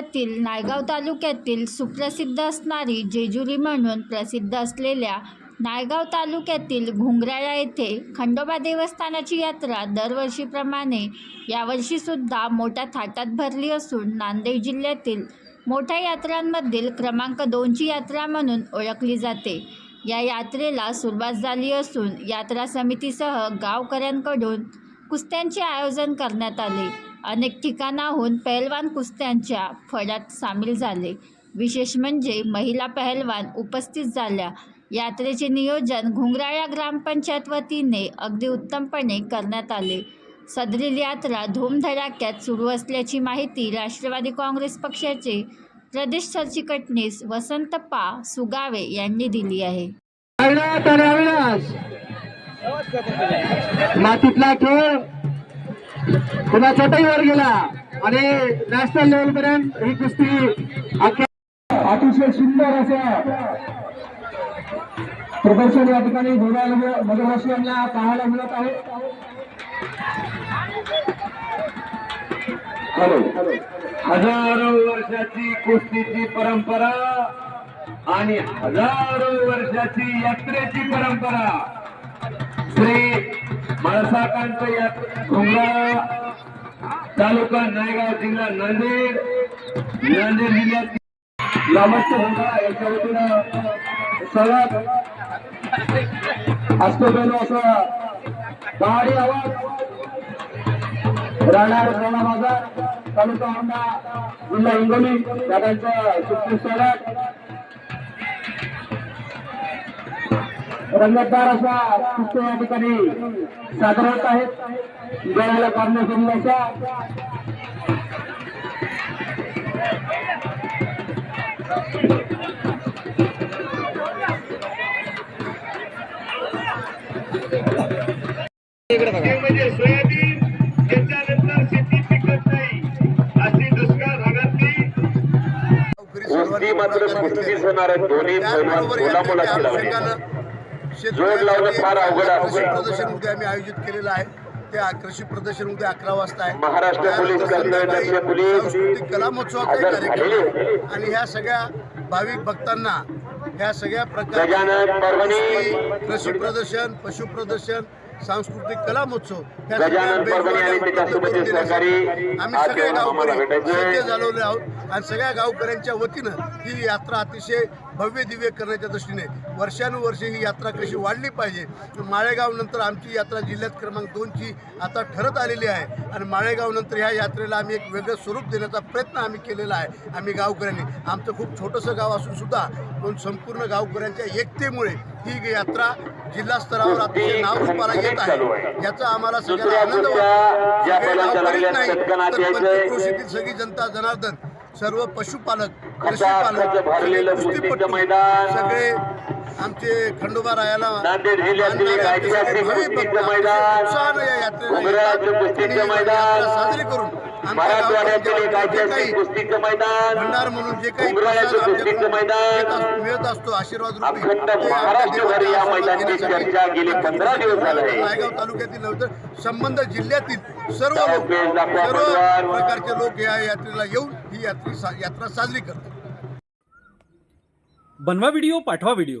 जिल्ह्यातील नायगाव तालुक्यातील सुप्रसिद्ध असणारी जेजुरी म्हणून प्रसिद्ध असलेल्या नायगाव तालुक्यातील घुंगराळा येथे खंडोबा देवस्थानाची यात्रा दरवर्षीप्रमाणे यावर्षीसुद्धा मोठ्या थाटात भरली असून नांदेड जिल्ह्यातील मोठ्या यात्रांमधील क्रमांक दोनची यात्रा म्हणून ओळखली जाते. या यात्रेला सुरुवात झाली असून यात्रा समितीसह गावकऱ्यांकडून कुस्त्यांचे आयोजन करण्यात आले. अनेक ठिकाणाहून पहलवान कुस्त्यांच्या फळ्यात सामील झाले. विशेष म्हणजे महिला पहलवान उपस्थित झाल्या. यात्रेचे नियोजन घुंगराळा ग्रामपंचायत वतीने अगदी उत्तमपणे करण्यात आले. सदरील यात्रा धूमधडाक्यात सुरू असल्याची माहिती राष्ट्रवादी काँग्रेस पक्षाचे प्रदेश सरचिटणीस वसंत पा सुगावे यांनी दिली आहे. मातीतला खेळ कुणाच्याही वर गेला. आणि नॅशनल लेवल पर्यंत ही कुस्ती अतिशय सुंदर असं प्रदर्शन या ठिकाणी नगरवासियांना पाहायला मिळत आहे. हजारो वर्षाची कुस्तीची परंपरा आणि हजारो वर्षाची यात्रेची परंपरा. श्री माळसाकांत यात्रा घुंगरा तालुका नायगाव जिल्हा नांदेड. नांदेड जिल्ह्यात ग्रामस्थ होता याच्या वतीनं सगळ्यात असतो गेलो असं पहाडी आवाज. राहणार राणा बाजार तालुका औंढा जिल्हा हिंगोली. दादांचं सुखी स्वागत. रंगतदार असा कुस्ती या ठिकाणी सादर होत आहेत. गळ्याला काढण्यासाठी अशा ते म्हणजे सोयाबीन त्याच्यानंतर शेती पिकत नाही अशी दुष्काळ भागातली मात्र कुस्तीच होणार आहे. दोन्ही प्रदर्शन उद्या आम्ही आयोजित केलेलं आहे त्या कृषी प्रदर्शन उद्या अकरा वाजता आहे सांस्कृतिक कला महोत्सवाचा कार्यक्रम. आणि ह्या सगळ्या भाविक भक्तांना ह्या सगळ्या. प्रकारचे कृषी प्रदर्शन पशु प्रदर्शन सांस्कृतिक कला महोत्सव ह्या आम्ही सगळे गावकरी. सज्ज झालेले आहोत आणि सगळ्या गावकऱ्यांच्या वतीनं ही यात्रा अतिशय भव्य दिव्य करण्याच्या दृष्टीने वर्षानुवर्षे ही यात्रा कशी वाढली पाहिजे. माळेगाव नंतर आमची यात्रा जिल्ह्यात क्रमांक दोनची आता ठरत आलेली आहे. आणि माळेगाव नंतर ह्या यात्रेला आम्ही एक वेगळं स्वरूप देण्याचा प्रयत्न आम्ही केलेला आहे आम्ही गावकऱ्यांनी. आमचं खूप छोटंसं गाव असून सुद्धा पण संपूर्ण गावकऱ्यांच्या एकतेमुळे ही यात्रा जिल्हा स्तरावर अतिशय नाव रूपाला येत आहे. याचा आम्हाला सगळ्यांना आनंद वाटतो. कृषीतील सगळी जनता जनार्दन सर्व पशुपालक कृषीपालक सगळे आमचे खंडोबा रायाला साजरी करून भंडार म्हणून जे काही मिळत असतो आशीर्वाद. नायगाव तालुक्यातील संबंध जिल्ह्यातील सर्व लोक सर्व. प्रकारचे लोक या यात्रेला येऊन ही यात्रा सा- यात्रा साजरी करतात. बनवा व्हिडिओ पाठवा व्हिडिओ